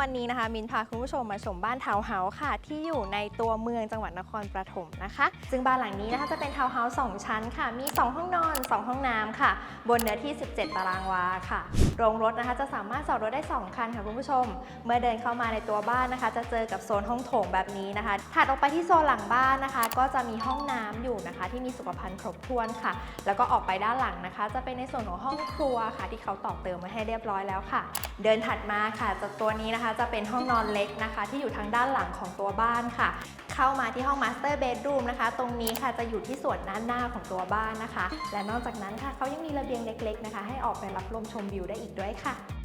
วันนี้นะคะมินพาคุณผู้ชมมาชมบ้านทาวน์เฮาส์ค่ะ ที่อยู่ในตัวเมืองจังหวัดนครปฐมนะคะ ซึ่งบ้านหลังนี้นะคะจะเป็นทาวน์เฮาส์สองชั้นค่ะ มี 2 ห้องนอน 2 ห้องน้ำค่ะ บนเนื้อที่ 17 ตารางวาค่ะ โรงรถนะคะจะสามารถจอดรถได้ 2 คันค่ะคุณผู้ชม เมื่อเดินเข้ามาในตัวบ้านนะคะ จะเจอกับโซนห้องโถงแบบนี้นะคะถัดออกไปที่โซนหลังบ้านนะคะ ก็จะมีห้องน้ำอยู่นะคะ ที่มีสุขภัณฑ์ครบถ้วนค่ะ แล้วก็ออกไปด้านหลังนะคะ จะเป็นในส่วนของห้องครัวค่ะ ที่เขาต่อเติมมาให้เรียบร้อยแล้วค่ะ เดินถัดมาค่ะจากตัวนี้นะคะจะเป็นห้องนอนเล็กนะคะ ที่อยู่ทางด้านหลังของตัวบ้านค่ะ เข้ามาที่ห้องมาสเตอร์เบดรูมนะคะ ตรงนี้ค่ะจะอยู่ที่ส่วนด้านหน้าของตัวบ้านนะคะ และนอกจากนั้นค่ะเขายังมีระเบียงเล็ก ๆนะคะ ให้ออกไปรับลมชมวิวได้อีกด้วยค่ะ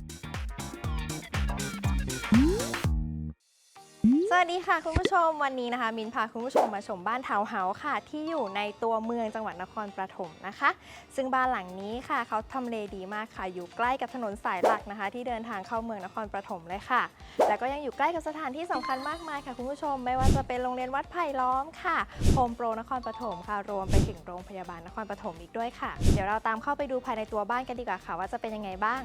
วัสดีค่ะคุณผู้ชมวันนี้นะคะ มินพาคุณผู้ชมมาชมบ้านทาวน์เฮาส์ค่ะ ที่อยู่ในตัวเมืองจังหวัดนครปฐมนะคะ ซึ่งบ้านหลังนี้ค่ะเขาทำเลดีมากค่ะ อยู่ใกล้กับถนนสายหลักนะคะ ที่เดินทางเข้าเมืองนครปฐมเลยค่ะ แล้วก็ยังอยู่ใกล้กับสถานที่สำคัญมากมายค่ะคุณผู้ชม ไม่ว่าจะเป็นโรงเรียนวัดไผ่ล้อมค่ะโฮมโปรนครปฐมค่ะ รวมไปถึงโรงพยาบาลนครปฐมอีกด้วยค่ะ เดี๋ยวเราตามเข้าไปดูภายในตัวบ้านกันดีกว่าค่ะ ว่าจะเป็นยังไงบ้าง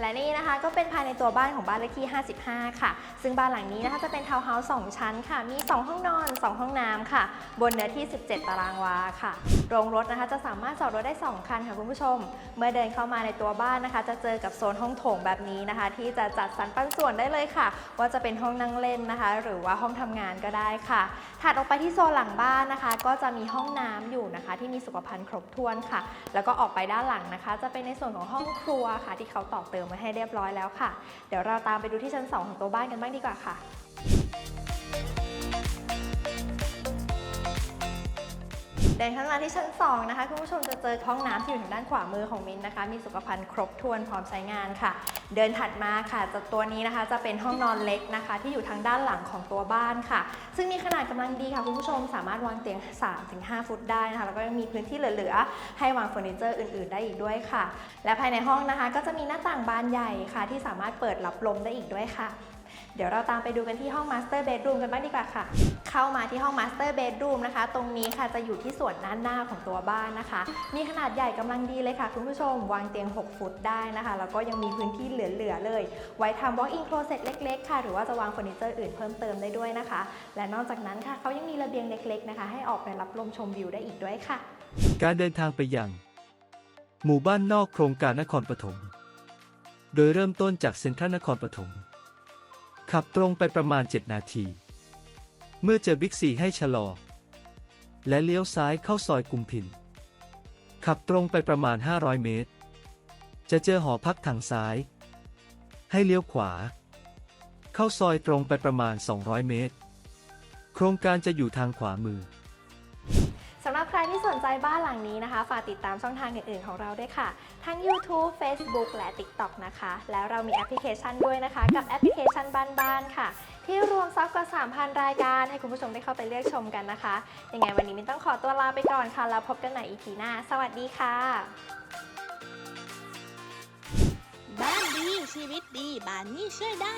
และนี่นะคะก็เป็นภายในตัวบ้านของบ้านเลขที่ 55 ค่ะ ซึ่งบ้านหลังนี้นะคะจะเป็นทาวน์เฮาส์2ชั้นค่ะ มี 2 ห้องนอน 2 ห้องน้ำค่ะ บนเนื้อที่ 17 ตารางวาค่ะ โรงรถนะคะจะสามารถจอดรถได้ 2 คันค่ะคุณผู้ชม เมื่อเดินเข้ามาในตัวบ้านนะคะ จะเจอกับโซนห้องโถงแบบนี้นะคะ ที่จะจัดสรรปันส่วนได้เลยค่ะ ว่าจะเป็นห้องนั่งเล่นนะคะ หรือว่าห้องทำงานก็ได้ค่ะ ถัดออกไปที่โซนหลังบ้านนะคะ ก็จะมีห้องน้ำอยู่นะคะ ที่มีสุขภัณฑ์ครบถ้วนค่ะ แล้วก็ออกไปด้านหลังนะคะ จะเป็นในส่วนของห้องครัวค่ะ ที่เขาต่อเติมมาให้เรียบร้อยแล้วค่ะ เดี๋ยวเราตามไปดูที่ชั้น 2 ของตัวบ้านกันบ้างดีกว่าค่ะ เดินเข้ามาที่ชั้น 2 นะคะคุณผู้ชมจะเจอห้องน้ำที่อยู่ทางด้านขวามือของมินนะคะ มีสุขภัณฑ์ครบถ้วนพร้อมใช้งานค่ะ เดินถัดมาค่ะจากตัวนี้นะคะ จะเป็นห้องนอนเล็กนะคะ ที่อยู่ทางด้านหลังของตัวบ้านค่ะ ซึ่งมีขนาดกำลังดีค่ะคุณผู้ชมสามารถวางเตียง 3-5 ฟุตได้นะคะแล้วก็ยังมีพื้นที่เหลือๆให้วางเฟอร์นิเจอร์อื่น ๆ ได้อีกด้วยค่ะ และภายในห้องนะคะ ก็จะมีหน้าต่างบานใหญ่ค่ะ ที่สามารถเปิดรับลมได้อีกด้วยค่ะ เดี๋ยวเราตามไปดูกันที่ห้อง Master Bedroom กันบ้างดีกว่าค่ะ เข้ามาที่ห้อง Master Bedroom นะคะ ตรงนี้ค่ะจะอยู่ที่ส่วนด้านหน้าของตัวบ้านนะคะ มีขนาดใหญ่กำลังดีเลยค่ะ คุณผู้ชมวางเตียง 6 ฟุตได้นะคะ แล้วก็ยังมีพื้นที่เหลือๆเลย ไว้ทำ walk-in closet เล็ก ๆ ค่ะ หรือว่าจะวางเฟอร์นิเจอร์อื่นเพิ่มเติมได้ด้วยนะคะ และนอกจากนั้นค่ะเขายังมีระเบียงเล็ก ๆ นะคะ ให้ออกไปรับลมชมวิวได้อีกด้วยค่ะ การเดินทางไปยัง หมู่บ้านนอกโครงการนครปฐม โดยเริ่มต้นจากเซ็นทรัลนครปฐม ขับตรงไปประมาณ 7 นาที เมื่อเจอบิ๊กซีให้ชะลอ และเลี้ยวซ้ายเข้าซอยกุมพิน ขับตรงไปประมาณ 500 เมตร จะเจอหอพักทางซ้าย ให้เลี้ยวขวา เข้าซอยตรงไปประมาณ 200 เมตร โครงการจะอยู่ทางขวามือ สนใจบ้านหลังนี้นะคะ ฝากติดตามช่องทางอื่นๆของเราด้วยค่ะ ทั้ง YouTube Facebook และ TikTok นะคะ แล้วเรามีแอปพลิเคชันด้วยนะคะ กับแอปพลิเคชันบ้านๆค่ะ ที่รวมซับกว่า 3,000 รายการ ให้คุณผู้ชมได้เข้าไปเลือกชมกันนะคะ ยังไงวันนี้มินต้องขอตัวลาไปก่อนค่ะ แล้วพบกันใหม่ EP หน้า สวัสดีค่ะ บ้านดีชีวิตดีบ้านนี้ช่วยได้